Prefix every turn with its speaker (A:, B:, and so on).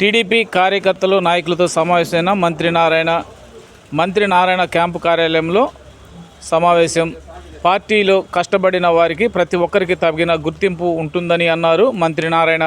A: TDP కార్యకర్తలు నాయకులతో సమావేశమైన మంత్రి నారాయణ మంత్రి నారాయణ క్యాంపు కార్యాలయంలో సమావేశం. పార్టీలో కష్టపడిన వారికి ప్రతి ఒక్కరికి తగిన గుర్తింపు ఉంటుందని అన్నారు మంత్రి నారాయణ.